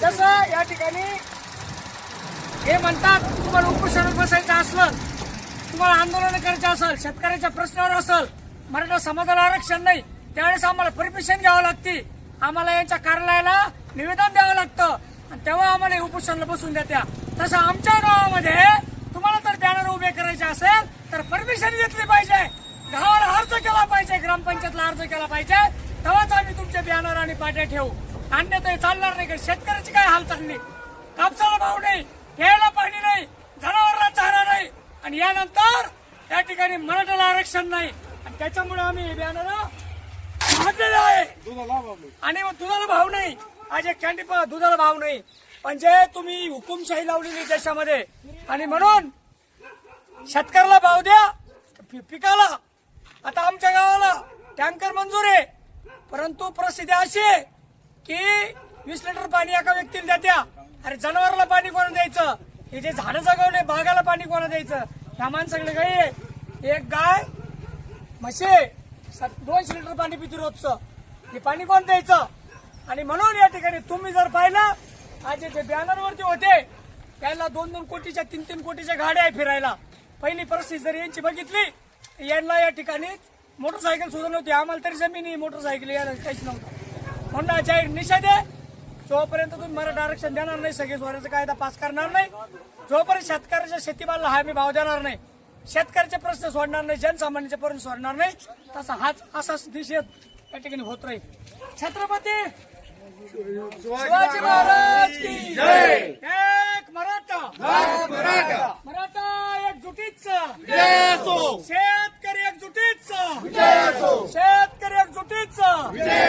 जसं या ठिकाणी हे म्हणतात तुम्हाला उपोषणात बसायचं असलं तुम्हाला आंदोलन करायचं असेल शेतकऱ्याच्या प्रश्नावर असेल मराठा समाजाला आरक्षण नाही त्यावेळेस आम्हाला परमिशन घ्यावं लागते. आम्हाला यांच्या कार्यालयाला निवेदन द्यावं लागतं. तेव्हा आम्हाला उपोषणाला बसून देत्या. तसं आमच्या गावामध्ये तुम्हाला जर बॅनर उभे करायचे असेल तर परमिशन घेतली पाहिजे. गावाला अर्ज केला पाहिजे ग्रामपंचायतला अर्ज केला पाहिजे. तेव्हाच आम्ही तुमचे बॅनर आणि पाट्या ठेवू. अन्यथा हे चालणार नाही का शेतकऱ्याची काय हाल चालली कापसाला भाव नाही घ्यायला पाणी नाही जनावरांना चारा नाही. आणि यानंतर या ठिकाणी मराठ्याला आरक्षण नाही. आणि त्याच्यामुळे आम्ही हे बॅनर मागलेलं आहे. आणि मग दुधाला भाव नाही. आज एक कॅन्डी दुधाला भाव नाही. म्हणजे तुम्ही हुकुमशाही लावलेली देशामध्ये. आणि म्हणून शेतकऱ्याला भाव द्या पिकाला. आता आमच्या गावाला टँकर मंजूर आहे. परंतु परिस्थिती अशी आहे की वीस लिटर पाणी एका व्यक्तीला देत्या. अरे जनावराला पाणी कोणा द्यायचं? हे जे झाडं जगवले बागाला पाणी कोणा द्यायचं? ह्या माणसाकडे गाई आहे. एक गाय म्हशे दोनशे लिटर पाणी पिते रोजचं. हे पाणी कोण द्यायचं? आणि म्हणून या ठिकाणी तुम्ही जर पाहिलं आज जे बॅनरवरती होते त्याला दोन दोन कोटीच्या तीन तीन कोटीच्या गाड्या आहे फिरायला. पहिली परिस्थिती जर यांची बघितली यांना या ठिकाणी मोटरसायकल सुद्धा नव्हती. आम्हाला तरी जमिनी मोटरसायकल यायला काहीच नव्हतं. म्हणून जाहीर निषेध आहे. जोपर्यंत तुम्ही मराठा आरक्षण देणार नाही सगळे स्वराचा कायदा पास करणार नाही. जोपर्यंत शेतकऱ्याच्या शेतीमालाला हमी भाव देणार नाही शेतकऱ्याचे प्रश्न सोडणार नाही जनसामान्याचे प्रश्न सोडणार नाही तसा हाच असाच निषेध या ठिकाणी होत राहील. छत्रपती शिवाजी महाराज की जय. एक मराठा. मराठा. मराठा एकजुटीच शेत Yeah.